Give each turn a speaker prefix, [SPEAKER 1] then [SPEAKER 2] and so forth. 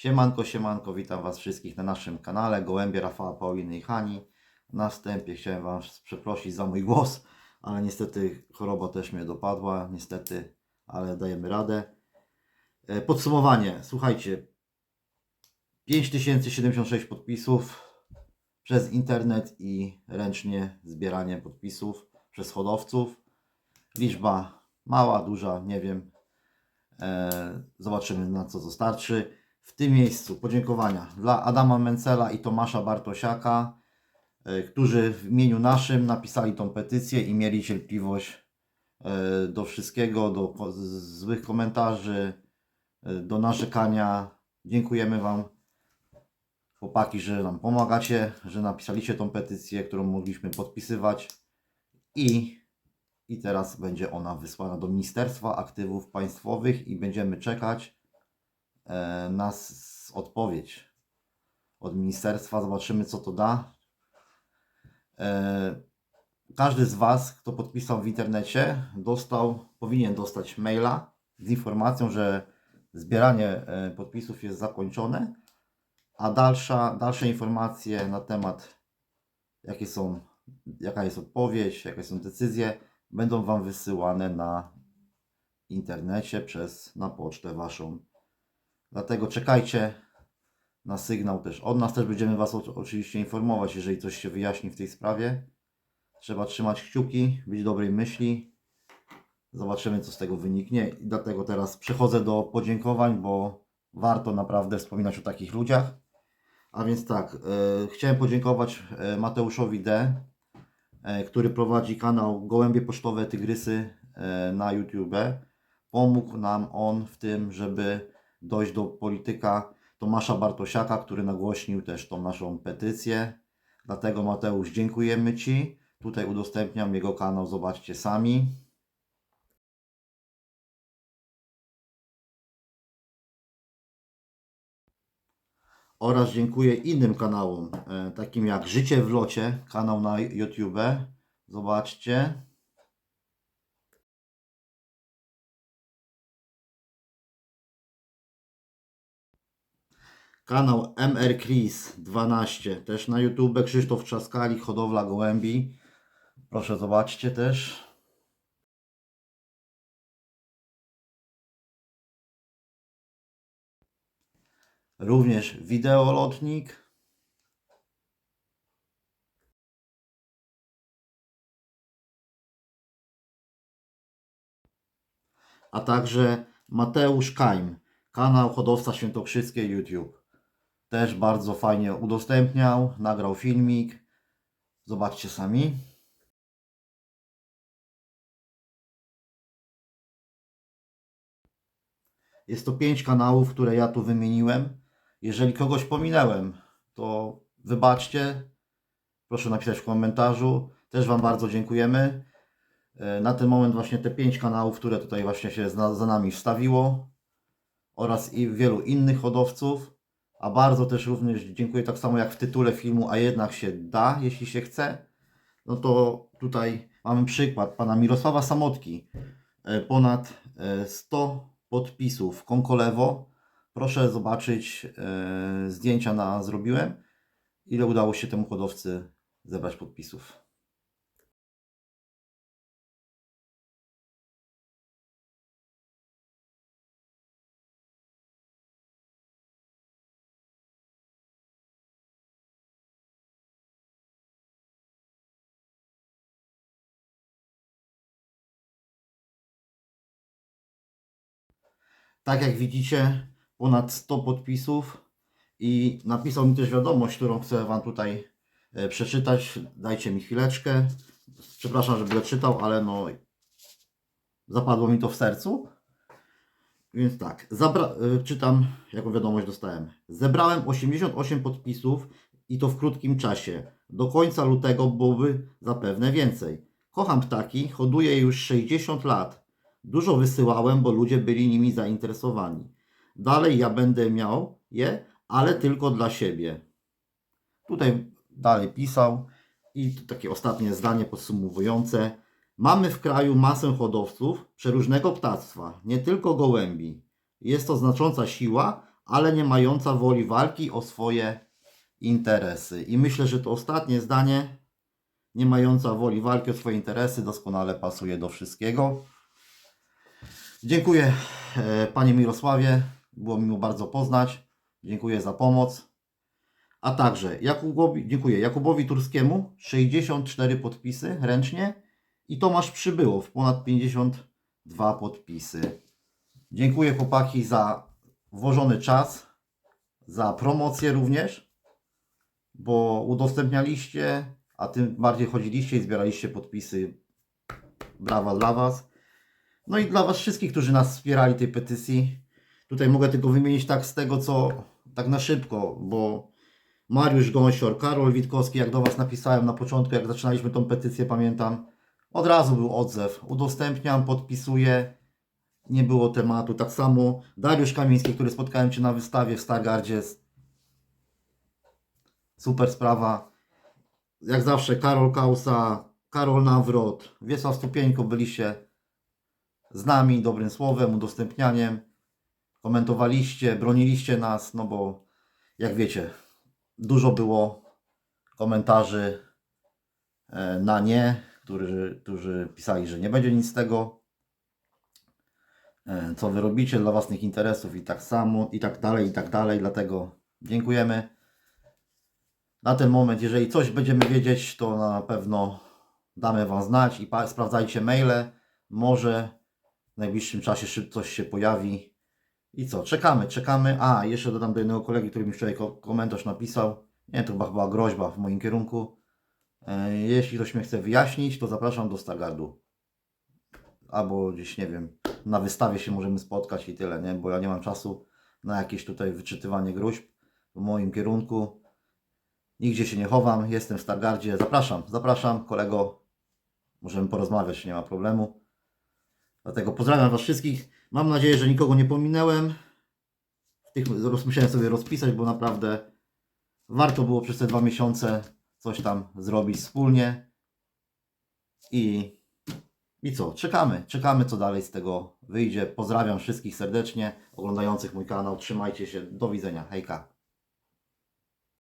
[SPEAKER 1] Siemanko, siemanko, witam Was wszystkich na naszym kanale Gołębie Rafała, Pauliny i Hani. Na wstępie chciałem Was przeprosić za mój głos, ale niestety choroba też mnie dopadła, niestety, ale dajemy radę. E, Podsumowanie, słuchajcie, 5076 podpisów przez internet i ręcznie zbieranie podpisów przez hodowców. Liczba mała, duża, nie wiem. E, Zobaczymy na co to starczy. W tym miejscu. Podziękowania dla Adama Mencela i Tomasza Bartosiaka, e, którzy w imieniu naszym napisali tą petycję i mieli cierpliwość e, do wszystkiego, do złych komentarzy, e, do narzekania. Dziękujemy Wam, chłopaki, że nam pomagacie, że napisaliście tą petycję, którą mogliśmy podpisywać. I i teraz będzie ona wysłana do Ministerstwa Aktywów Państwowych i będziemy czekać e, na s- odpowiedź od ministerstwa. Zobaczymy, co to da. E, każdy z Was, kto podpisał w internecie, dostał, powinien dostać maila z informacją, że zbieranie e, podpisów jest zakończone, a dalsza, dalsze informacje na temat, jakie są, jaka jest odpowiedź, jakie są decyzje, będą Wam wysyłane na internecie przez na pocztę Waszą. Dlatego czekajcie na sygnał też. Od nas też będziemy Was oczywiście informować, jeżeli coś się wyjaśni w tej sprawie. Trzeba trzymać kciuki, być dobrej myśli. Zobaczymy, co z tego wyniknie. I dlatego teraz przechodzę do podziękowań, bo warto naprawdę wspominać o takich ludziach. A więc tak, e, chciałem podziękować e, Mateuszowi D., e, który prowadzi kanał Gołębie Pocztowe Tygrysy e, na YouTube. Pomógł nam on w tym, żeby dojść do polityka Tomasza Bartosiaka, który nagłośnił też tą naszą petycję. Dlatego Mateusz, dziękujemy Ci. Tutaj udostępniam jego kanał, zobaczcie sami. Oraz dziękuję innym kanałom, e, takim jak Życie w Locie, kanał na YouTube. Zobaczcie. Kanał MR Chris 12, też na YouTube. Krzysztof Trzaskali, hodowla gołębi. Proszę zobaczcie też. Również wideolotnik. A także Mateusz Kajm, kanał Hodowca Świętokrzyskie YouTube. Też bardzo fajnie udostępniał, nagrał filmik. Zobaczcie sami. Jest to pięć kanałów, które ja tu wymieniłem. Jeżeli kogoś pominęłem, to wybaczcie. Proszę napisać w komentarzu. Też Wam bardzo dziękujemy. E, Na ten moment właśnie te pięć kanałów, które tutaj właśnie się za, nami wstawiło oraz i wielu innych hodowców. A bardzo też również dziękuję tak samo jak w tytule filmu, a jednak się da, jeśli się chce. No to tutaj mamy przykład pana Mirosława Samotki. E, Ponad e, 100 podpisów Konkolewo. Proszę zobaczyć, e, zdjęcia na zrobiłem. Ile udało się temu hodowcy zebrać podpisów. Tak jak widzicie, ponad 100 podpisów i napisał mi też wiadomość, którą chcę Wam tutaj e, przeczytać. Dajcie mi chwileczkę. Przepraszam, że będę czytał, ale no zapadło mi to w sercu. Więc tak, zabra- e, czytam, jaką wiadomość dostałem. Zebrałem 88 podpisów i to w krótkim czasie. Do końca lutego byłoby zapewne więcej. Kocham ptaki, hoduję już 60 lat. Dużo wysyłałem, bo ludzie byli nimi zainteresowani. Dalej ja będę miał je, ale tylko dla siebie. Tutaj dalej pisał i takie ostatnie zdanie podsumowujące. Mamy w kraju masę hodowców przeróżnego ptactwa, nie tylko gołębi. Jest to znacząca siła, ale nie mająca woli walki o swoje interesy. I myślę, że to ostatnie zdanie, nie mająca woli walki o swoje interesy, doskonale pasuje do wszystkiego. Dziękuję e, Panie Mirosławie, było miło bardzo poznać. Dziękuję za pomoc. A także Jakubowi, dziękuję Jakubowi Turskiemu 64 podpisy ręcznie i Tomasz Przybyło w ponad 52 podpisy. Dziękuję chłopaki za włożony czas, za promocję również, bo udostępnialiście, a tym bardziej chodziliście i zbieraliście podpisy. Brawa dla Was. No i dla Was wszystkich, którzy nas wspierali tej petycji. Tutaj mogę tylko wymienić tak z tego, co tak na szybko, bo Mariusz Gąsior, Karol Witkowski, jak do Was napisałem na początku, jak zaczynaliśmy tą petycję, pamiętam, od razu był odzew. Udostępniam, podpisuję, nie było tematu. Tak samo Dariusz Kamiński, który spotkałem Cię na wystawie w Stargardzie. Super sprawa. Jak zawsze Karol Kausa, Karol Nawrot, Wiesław Stupieńko byliście z nami dobrym słowem, udostępnianiem. Komentowaliście, broniliście nas, no bo jak wiecie, dużo było komentarzy e, na nie, którzy, którzy pisali, że nie będzie nic z tego, e, co wy robicie dla własnych interesów i tak samo, i tak dalej, i tak dalej. Dlatego dziękujemy. Na ten moment, jeżeli coś będziemy wiedzieć, to na pewno damy Wam znać i sprawdzajcie maile. Może najbliższym czasie coś się pojawi. I co? Czekamy, czekamy. A, jeszcze dodam do jednego kolegi, który mi wczoraj ko- komentarz napisał. Nie, to chyba groźba w moim kierunku. E, Jeśli ktoś mnie chce wyjaśnić, to zapraszam do Stargardu. Albo gdzieś, nie wiem, na wystawie się możemy spotkać i tyle, nie? Bo ja nie mam czasu na jakieś tutaj wyczytywanie gruźb w moim kierunku. Nigdzie się nie chowam, jestem w Stargardzie. Zapraszam, zapraszam, kolego. Możemy porozmawiać, nie ma problemu. Dlatego pozdrawiam Was wszystkich. Mam nadzieję, że nikogo nie pominęłem. Tych musiałem sobie rozpisać, bo naprawdę warto było przez te dwa miesiące coś tam zrobić wspólnie. I, I co? Czekamy. Czekamy, co dalej z tego wyjdzie. Pozdrawiam wszystkich serdecznie oglądających mój kanał. Trzymajcie się. Do widzenia. Hejka.